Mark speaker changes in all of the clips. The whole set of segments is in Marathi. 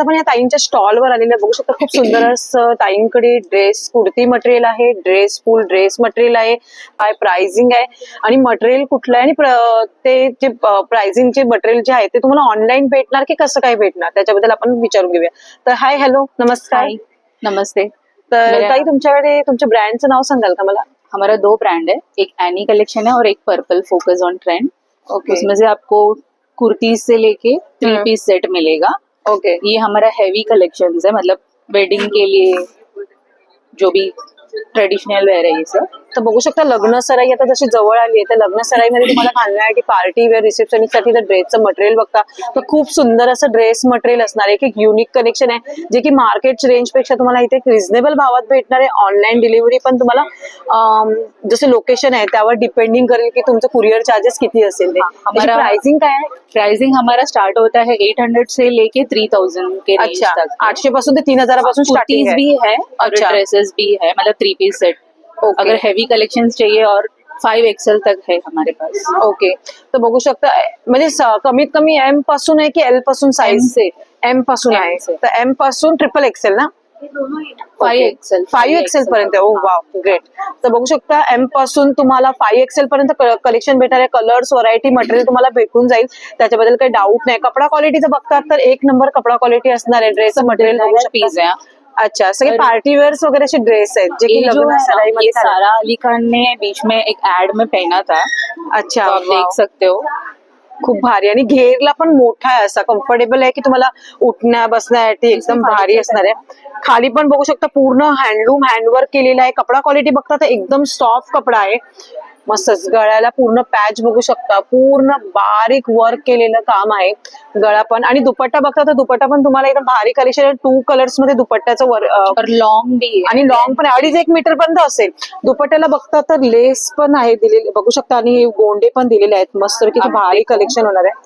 Speaker 1: आपण या ताईंच्या स्टॉलवर आलेलं आहे. बघू शकता खूप सुंदर असं ताईंकडे ड्रेस कुर्ती मटेरियल आहे ड्रेस फुल ड्रेस मटेरियल आहे काय प्राइसिंग आहे. आणि मटेरियल कुठलं आहे? आणि ते जे प्राइसिंगचे मटेरियल जे आहे ते तुम्हाला ऑनलाईन भेटणार की कसं काय भेटणार? त्याच्याबद्दल आपण विचारून घेऊया. तर हाय हॅलो नमस्कार.
Speaker 2: नमस्ते.
Speaker 1: तर ताई तुमच्याकडे तुमच्या ब्रँडचं नाव सांगाल का मला?
Speaker 2: हमारा दो ब्रांड है. एक एनी कलेक्शन है और एक purple focus on trend
Speaker 1: okay
Speaker 2: उसमें से आपको कुर्तीज से लेके थ्री। पीस सेट मिलेगा.
Speaker 1: ओके
Speaker 2: ये हमारा हैवी कलेक्शन है मतलब वेडिंग के लिए जो भी ट्रेडिशनल वेयर है ये सब।
Speaker 1: तर बघू शकता लग्न सराई आता जशी जवळ आली आहे तर लग्न सराईमध्ये तुम्हाला घालण्यासाठी पार्टी वेअर रिसेप्शनिस्टसाठी जर ड्रेसचं मटेरियल बघता तर खूप सुंदर असं ड्रेस मटेरियल असणार आहे. एक युनिक कलेक्शन आहे जे की मार्केट रेंजपेक्षा तुम्हाला इथे रिझनेबल भावात भेटणार आहे. ऑनलाईन डिलिव्हरी पण तुम्हाला जसे लोकेशन आहे त्यावर डिपेंडिंग करेल की तुमचं कुरिअर चार्जेस किती असेल ते. प्राइसिंग काय आहे?
Speaker 2: प्राइसिंग हमारा स्टार्ट होता है एट हंड्रेड से लेके थ्री थाउजेंड के रेंज
Speaker 1: अच्छा आठशे पासून ते तीन हजारापासून
Speaker 2: भी है और। ड्रेसेस भी है मतलब थ्री पीस सेट
Speaker 1: ओके.
Speaker 2: अगर हैवी कलेक्शन चाहिए और फाइव एक्सएल तक है हमारे पास।
Speaker 1: ओके तर बघू शकता म्हणजे कमीत कमी एमपासून आहे की
Speaker 2: एलपासून
Speaker 1: साईज
Speaker 2: से? एमपासून
Speaker 1: आहे. तर एमपासून ट्रिपल एक्सेल ना?
Speaker 2: फाइव एक्सएल
Speaker 1: फाईव्ह एक्सेल पर्यंत. ओ वाव ग्रेट तर बघू शकता एमपासून तुम्हाला फाईव्ह एक्सेल पर्यंत कलेक्शन भेटणार आहे. कलर्स व्हरायटी मटेरियल तुम्हाला भेटून जाईल. त्याच्याबद्दल काही डाऊट नाही. कपडा क्वालिटीचं बघतात तर एक नंबर कपडा क्वालिटी असणार आहे. ड्रेस मटेरियल बघू
Speaker 2: पीस
Speaker 1: शकता
Speaker 2: है.
Speaker 1: अच्छा सगळे पार्टी वेअर्स वगैरे असे ड्रेस आहेत जे की
Speaker 2: ये जो है ना, ये सारा अली खान ने बीच में एक एड में पहना था.
Speaker 1: अच्छा
Speaker 2: तो आप
Speaker 1: वाव.
Speaker 2: देख सकते हो.
Speaker 1: खूप भारी. आणि घेरला पण मोठा आहे असा. कम्फर्टेबल आहे की तुम्हाला उठण्या बसण्यासाठी एकदम भारी असणार आहे. खाली पण बघू शकता पूर्ण हँडलूम हँडवर्क केलेला आहे. कपडा क्वालिटी बघता तर एकदम सॉफ्ट कपडा आहे. मस्तच गळ्याला पूर्ण पॅच बघू शकता. पूर्ण बारीक वर्क केलेलं काम आहे गळा पण. आणि दुपट्टा बघता तर दुपट्टा पण तुम्हाला एकदम भारी कलेक्शन टू कलर्समध्ये दुपट्ट्याचं वर
Speaker 2: है
Speaker 1: आणि लॉंग पण. अडीच एक मीटर पर्यंत असेल. दुपट्ट्याला बघता तर लेस पण आहे दिलेले. बघू शकता. आणि गोंडे पण दिलेले आहेत. मस्त किती भारी कलेक्शन होणार आहे.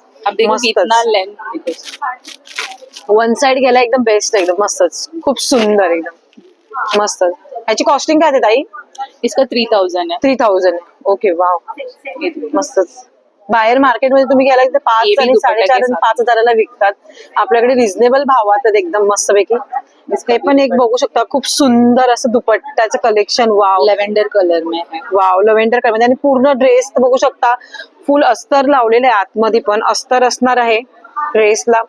Speaker 1: वन साइड गेला एकदम बेस्ट एकदम. मस्तच. खूप सुंदर एकदम. मस्त ह्याची कॉस्टिंग काय ताई?
Speaker 2: इसका थ्री थाउजेंड है
Speaker 1: थ्री थाउजंड ओके वाव. मस्तच. बाहेर मार्केटमध्ये तुम्ही गेला तर पाच आणि साडेचार आणि. पाच हजाराला विकतात. आपल्याकडे रिझनेबल भावात एकदम मस्तपैकी. हे पण एक बघू शकता खूप सुंदर असं दुपट्ट्याचं कलेक्शन वाव
Speaker 2: लेवेंडर कलर में
Speaker 1: वाव लव्हेंडर कलर आणि पूर्ण ड्रेस बघू शकता फुल अस्तर लावलेले आहे आतमध्ये पण. अस्तर असणार आहे. ड्रेसला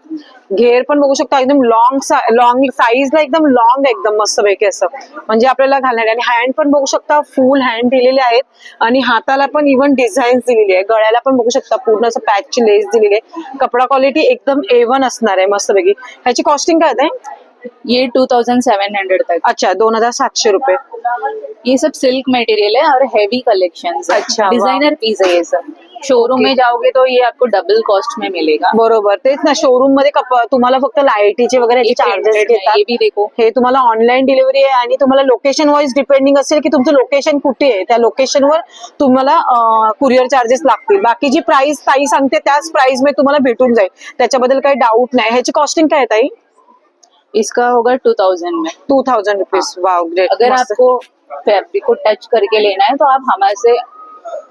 Speaker 1: घेर पण बघू शकता एकदम लॉंग लॉंग साईजला एकदम लॉंग एकदम मस्त पैकी असं. म्हणजे आपल्याला घालणार आणि हँड पण बघू शकता फुल हँड दिलेले आहेत. आणि हाताला पण इव्हन डिझाईन दिलेली आहे. गळ्याला पण बघू शकता पूर्ण असं पॅचची लेस दिलेली आहे. कपडा क्वालिटी एकदम ए वन असणार आहे मस्तपैकी. ह्याची कॉस्टिंग काय आहे
Speaker 2: ये टू थाउजेंड सेवन हंड्रेड तक.
Speaker 1: अच्छा दोन हजार सातशे रुपये.
Speaker 2: ये सब सिल्क मटेरियल है और हैवी कलेक्शन
Speaker 1: अच्छा.
Speaker 2: डिजाइनर पीस है ये सब. शोरूम में जाओगे तो ये आपको डबल कॉस्ट में मिलेगा।
Speaker 1: बरोबर. तेच ना शोरूम मध्ये कप तुम्हाला फक्त लाईटीचे वगैरे चार्जेस
Speaker 2: है,
Speaker 1: घेतात.
Speaker 2: ये भी देखो.
Speaker 1: हे तुम्हाला ऑनलाईन डिलिव्हरी आहे आणि तुम्हाला लोकेशन वाईज डिपेंडिंग असेल की तुमचं लोकेशन कुठे आहे त्या लोकेशनवर तुम्हाला कुरिअर चार्जेस लागतील. बाकी जी प्राइस ताई सांगते त्याच प्राइस मध्ये तुम्हाला भेटून जाईल. त्याच्याबद्दल काही डाऊट नाही. ह्याची कॉस्टिंग काय आहे ताई?
Speaker 2: इसका होगा टू थाउज़ेंड में.
Speaker 1: Two thousand rupees wow great
Speaker 2: अगर आपको फैब्रिक को टच करके लेना है तो आप हमारे से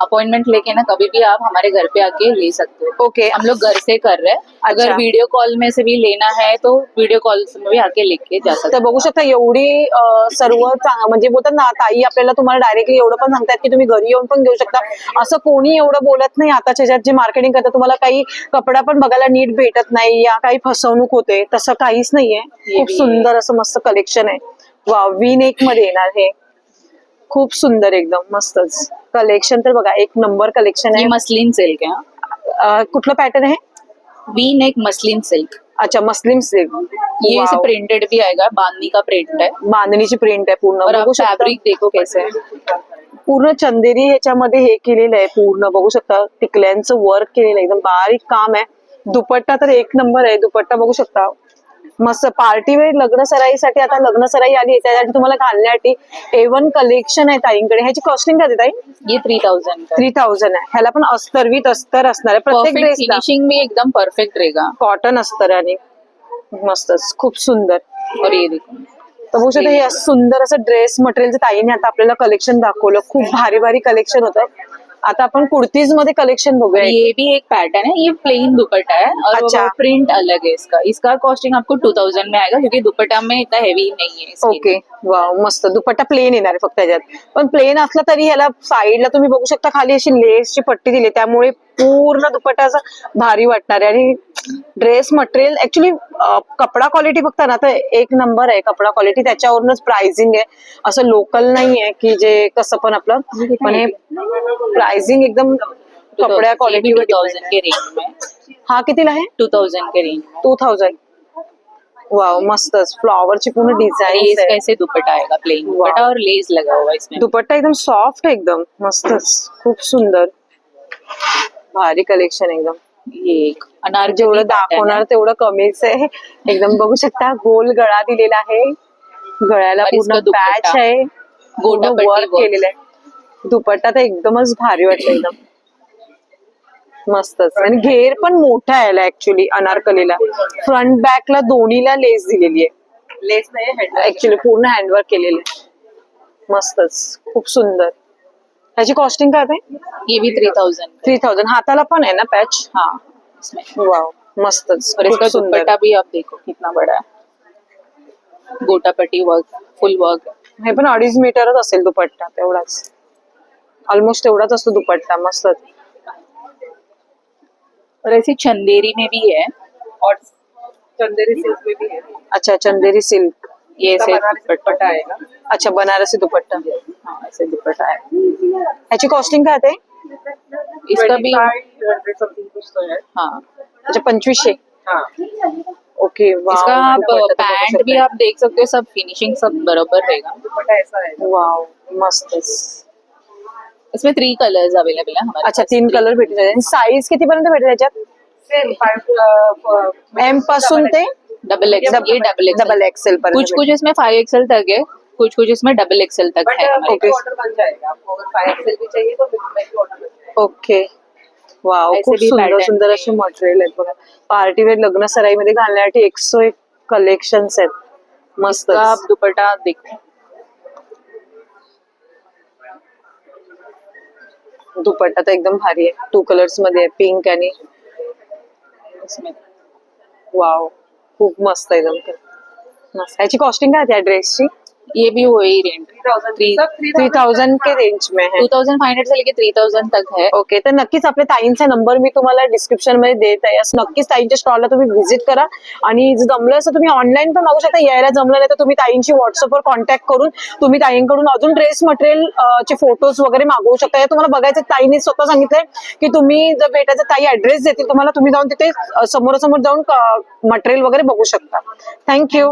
Speaker 2: अपॉइंटमेंट लेके ना कभी भी आप हमारे घर पे आके ले सकते हो।
Speaker 1: ओके
Speaker 2: हम लोग घर से कर रहे हैं। अगर
Speaker 1: अच्छा.
Speaker 2: वीडियो कॉल में से भी लेना है तो वीडियो कॉल में भी आके लेके जा सकते
Speaker 1: तर बघू शकता एवढी सर्व म्हणजे बोलतात ना ताई आपल्याला तुम्हाला डायरेक्टली एवढं पण सांगतात की तुम्ही घरी येऊन पण घेऊ शकता. असं कोणी एवढं बोलत नाही आताच्या ज्यात जे मार्केटिंग करतात. तुम्हाला काही कपडा पण बघायला नीट भेटत नाही या काही फसवणूक होते तसं काहीच नाहीये. खूप सुंदर असं मस्त कलेक्शन आहे. वा वी नेकमध्ये येणार हे. खूप सुंदर एकदम मस्तच. कलेक्शन तर बघा एक नंबर कलेक्शन आहे.
Speaker 2: मसलिन सिल्क है.
Speaker 1: अं, कुठलं पॅटर्न आहे?
Speaker 2: वी नेक मसलिन सिल्क
Speaker 1: अच्छा मस्लिम सिल्क
Speaker 2: ये इसे प्रिंटेड भी आएगा बांधनी का प्रिंट है.
Speaker 1: बांधणीची प्रिंट आहे पूर्ण.
Speaker 2: और आप फैब्रिक देखो कैसे है.
Speaker 1: पूर्ण चंदेरी ह्याच्यामध्ये हे केलेलं आहे पूर्ण. बघू शकता टिकल्यांचं वर्क केलेलं आहे एकदम बारीक काम आहे. दुपट्टा तर एक नंबर आहे दुपट्टा बघू शकता. मस्त पार्टी वेळ लग्न सराईसाठी आता लग्न सराई आली आहे त्यासाठी तुम्हाला घालण्यासाठी ए वन कलेक्शन आहे ताईंकडे. ह्याची कॉस्टिंग काय ताई?
Speaker 2: ये थ्री थाउजेंड
Speaker 1: थ्री थाउजंड आहे. ह्याला पण अस्तर विथ अस्तर असणार आहे. प्रत्येक
Speaker 2: फिनिशिंग भी एकदम परफेक्ट रहेगा
Speaker 1: कॉटन अस्तर आणि मस्तच खूप सुंदर.
Speaker 2: और ये देखो.
Speaker 1: तर बघू शकता हे सुंदर असं ड्रेस मटेरियलचं ताईने आता आपल्याला कलेक्शन दाखवलं खूप भारी भारी कलेक्शन होतं. आता आपण कुर्तीजमध्ये कलेक्शन बघूया
Speaker 2: ये भी एक पैटर्न है ये प्लेन दुपट्टा है और
Speaker 1: अच्छा।
Speaker 2: वो प्रिंट अलग है इसका. इसका कॉस्टिंग आपको टू थाउजेंड में आएगा क्योंकि दुपट्टा में इतना हेवी नहीं है।
Speaker 1: ओके वाव मस्त. दुपट्टा प्लेन येणार आहे फक्त त्याच्यात पण प्लेन असला तरी ह्याला साईडला तुम्ही बघू शकता खाली अशी लेसची पट्टी दिली. त्यामुळे पूर्ण दुपट्टा असा भारी वाटणार आहे. आणि ड्रेस मटेरियल ऍक्च्युली कपडा क्वालिटी बघता ना तर एक नंबर आहे कपडा क्वालिटी त्याच्यावरूनच प्राइसिंग आहे. असं लोकल नाही आहे की जे कसं पण आपलं. पण हे प्राइसिंग एकदम कपड्या क्वालिटीवर
Speaker 2: टू थाउज़ेंड के रेंज में।
Speaker 1: हा कितीला आहे
Speaker 2: टू थाउज़ेंड के रेंज
Speaker 1: टू थाउजंड। वाव मस्तच फ्लॉवरची पूर्ण डिझाईन
Speaker 2: इसका दुपट्टा आएगा? प्लेन दुपट्टा और लेस लगा हुआ इसमें।
Speaker 1: दुपट्टा एकदम सॉफ्ट आहे एकदम। मस्तच खूप सुंदर। भारी कलेक्शन एकदम।
Speaker 2: एक अनार
Speaker 1: जेवढं
Speaker 2: है।
Speaker 1: दाखवणार तेवढं कमीच आहे. एकदम बघू शकता गोल गळा दिलेला आहे. गळ्याला पूर्ण पॅच आहे.
Speaker 2: गोटापट्टी
Speaker 1: वर्क. केलेलं आहे. दुपट्टा तर एकदमच भारी वाटतं एकदम. मस्तच. आणि घेर पण मोठा आहे ऍक्च्युली अनारकलीला. फ्रंट बॅकला दोन्हीला लेस दिलेली आहे.
Speaker 3: लेस नाही
Speaker 1: ऍक्च्युली पूर्ण हँडवर्क केलेलं आहे. मस्तच. खूप सुंदर. ह्याची कॉस्टिंग काय
Speaker 2: भी थ्री थाउजेंड
Speaker 1: थ्री थाउजंड हाताला पण आहे ना पॅच
Speaker 2: हाँ.
Speaker 1: वाव मस्तच.
Speaker 2: दुपट्टा भी आप देखो कितना बड़ा है गोटापट्टी वर्क फुल वर्क
Speaker 1: हे पण अडीच मीटरच असेल दुपट्टा तेवढाच. ऑलमोस्ट तेवढाच असतो दुपट्टा मस्त.
Speaker 2: और ऐसी चंदेरी में भी है
Speaker 3: और चंदेरी सिल्क में भी है.
Speaker 1: अच्छा चंदेरी सिल्क
Speaker 2: ये ऐसे दुपट्टा
Speaker 3: आएगा
Speaker 1: अच्छा बनारसी दुपट्टा.
Speaker 2: हाँ ऐसे दुपट्टा है.
Speaker 1: ह्याची कॉस्टिंग काय आहे
Speaker 2: इसका भी
Speaker 3: हंड्रेड समथिंग कुछ तो है.
Speaker 2: हाँ.
Speaker 1: अच्छा पंचवीसशे.
Speaker 3: हाँ.
Speaker 1: ओके
Speaker 2: इसका आप
Speaker 1: दुपट्टा तर
Speaker 2: पैंट भी आप देख सकते हो सब फिनिशिंग सब बराबर रहेगा.
Speaker 3: दुपट्टा ऐसा है.
Speaker 1: वाव मस्तच
Speaker 2: इसमें थ्री कलर्स अवेलेबल है हमारे
Speaker 1: अच्छा
Speaker 2: पास.
Speaker 1: तीन कलर भेटू शकतात साईज किती पर्यंत भेटेल त्याच्यात
Speaker 3: सेम फाइव
Speaker 1: एमपासून ते
Speaker 2: डबल एक्सएल ये डबल एक्सएल
Speaker 1: डबल एक्सेल
Speaker 2: कुछ
Speaker 1: पर्यंत
Speaker 2: कुछ इसमें फाइव एक्सएल तक है कुछ कुछ इसमें डबल एक्सएल तक
Speaker 3: बट
Speaker 2: है हमारे
Speaker 1: okay.
Speaker 3: ऑर्डर बन जाएगा। आपको अगर फाइव एक्सएल भी चाहिए तो मैं भी ऑर्डर बन जाएगा।
Speaker 1: ओके वाव
Speaker 2: ऐसे
Speaker 1: खूप
Speaker 2: भी
Speaker 1: सुंदर
Speaker 2: pattern
Speaker 1: सुंदर असे मटेरियल आहेत बघा. पार्टी वेअर लग्न सराईमध्ये घालण्यासाठी एकशे एक कलेक्शन आहेत. मस्त
Speaker 2: इसका आप दुपट्टा देखो।
Speaker 1: दुपट्टा तर एकदम भारी आहे. टू कलर्समध्ये आहे पिंक आणि वाव खूप मस्त आहे एकदम. मस्त. ह्याची कॉस्टिंग काय त्या ड्रेसची
Speaker 2: ये बी होईल रेंट
Speaker 3: थ्री थाउजेंड
Speaker 1: के रेंज में है.
Speaker 2: टू थाउजेंड फाइव हंड्रेड से लेके थ्री थाउजेंड तक है.
Speaker 1: ओके तर नक्कीच आपल्या ताईंचा नंबर मी तुम्हाला डिस्क्रिप्शनमध्ये देत आहे. नक्कीच ताईंच्या स्टॉलला तुम्ही व्हिजिट करा. आणि जर जमलं असं तुम्ही ऑनलाईन पण मागू शकता. यायला जमलं नाही तर तुम्ही ताईंशी व्हॉट्सअपवर कॉन्टॅक्ट करून तुम्ही ताईंकडून अजून ड्रेस मटेरियल चे फोटोज वगैरे मागवू शकता. हे तुम्हाला बघायचं ताईने स्वतः सांगितलंय की तुम्ही जर भेटायचं ताई ऍड्रेस देतील तुम्हाला तुम्ही जाऊन तिथे समोरासमोर जाऊन मटेरियल वगैरे बघू शकता. थँक्यू